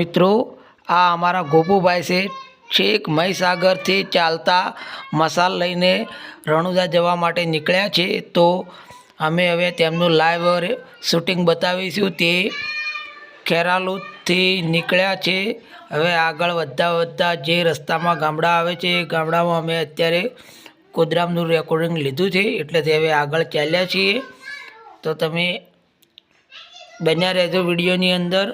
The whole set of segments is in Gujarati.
મિત્રો, આ અમારા ગોપુભાઈ છે. છેક મહીસાગરથી ચાલતા મસાલ લઈને રણુજા જવા માટે નીકળ્યા છે. તો અમે હવે તેમનું લાઈવ શૂટિંગ બતાવીશું. તે ખેરાલુથી નીકળ્યા છે. હવે આગળ વધતા વધતા જે રસ્તામાં ગામડા આવે છે, એ ગામડામાં અમે અત્યારે કોદરામનું રેકોર્ડિંગ લીધું છે. એટલે તે હવે આગળ ચાલ્યા છીએ. તો તમે બન્યા રહેજો વિડીયોની અંદર.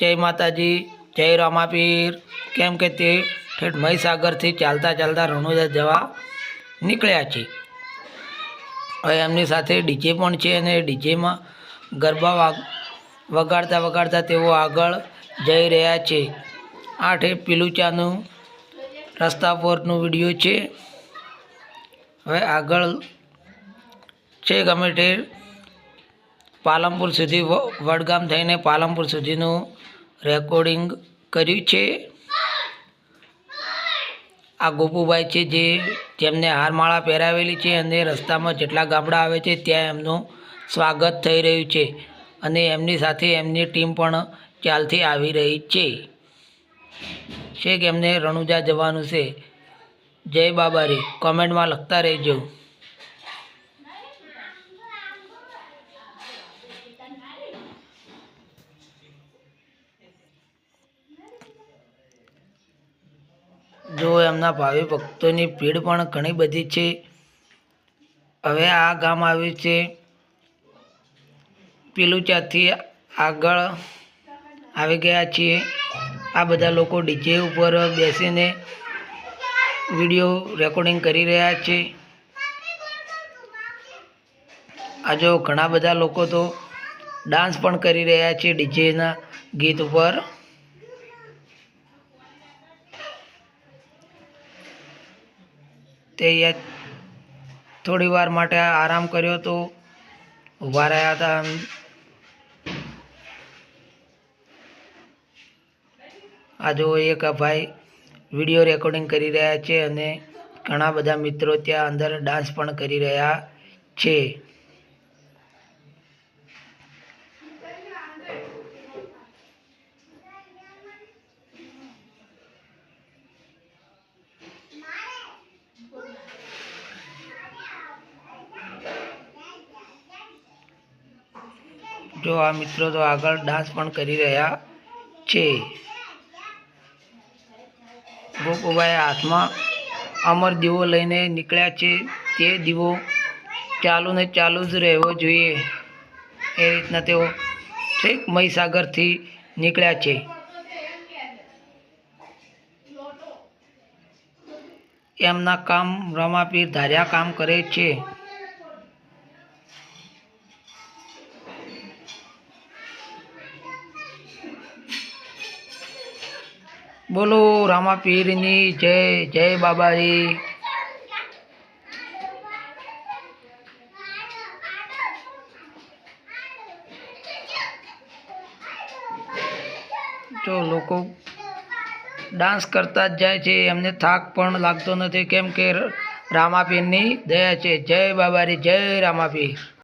જય માતાજી, જય રામાપીર. કેમ કે તે ઠેઠ મહીસાગરથી ચાલતા ચાલતા રણુજા જવા નીકળ્યા છે. હવે એમની સાથે ડીજે પણ છે અને ડીજેમાં ગરબા વાગ, વગાડતા વગાડતા તેઓ આગળ જઈ રહ્યા છે. આ ઠેઠ પીલુચાનું રસ્તા પરનું વીડિયો છે. હવે આગળ છે ગમે તે પાલનપુર સુધી વડગામ થઈને પાલનપુર સુધીનું રેકોર્ડિંગ કર્યું છે. આ ગોપુભાઈ છે જે જેમને હારમાળા પહેરાવેલી છે અને રસ્તામાં જેટલા ગામડા આવે છે ત્યાં એમનું સ્વાગત થઈ રહ્યું છે અને એમની સાથે એમની ટીમ પણ ચાલથી આવી રહી છે. છેક એમને રણુજા જવાનું છે? જય બાબારી. કોમેન્ટમાં લખતા રહેજો. જો એમના ભાવિ ભક્તોની ભીડ પણ ઘણી બધી છે. હવે આ ગામ આવ્યું છે. પીલુચાથી આગળ આવી ગયા છીએ. આ બધા લોકો ડીજે ઉપર બેસીને વીડિયો રેકોર્ડિંગ કરી રહ્યા છે. આ જો ઘણા બધા લોકો તો ડાન્સ પણ કરી રહ્યા છે ડીજેના ગીત ઉપર. તે થોડી વાર માટે આરામ કર્યો તો ઊભા રહ્યા હતા આ જો એક ભાઈ વીડિયો રેકોર્ડિંગ કરી રહ્યા છે અને ઘણા બધા મિત્રો ત્યાં અંદર ડાન્સ પણ કરી રહ્યા છે. જો આ મિત્રો તો આગળ ડાન્સ પણ કરી રહ્યા છે. ગોપુભાઈ હાથમાં અમર દીવો લઈને નીકળ્યા છે. તે દીવો ચાલુ ને ચાલુ જ રહેવો જોઈએ. એ રીતના તેઓ છેક મહીસાગરથી નીકળ્યા છે. એમના કામ રમાપીર ધાર્યા કામ કરે છે. બોલો રામાપીરની જય જય બાબાજી. જો લોકો ડાન્સ કરતા જ જાય છે, એમને થાક પણ લાગતો નથી. કેમ કે રામાપીરની દયા છે. જય બાબારી જય રામાપીર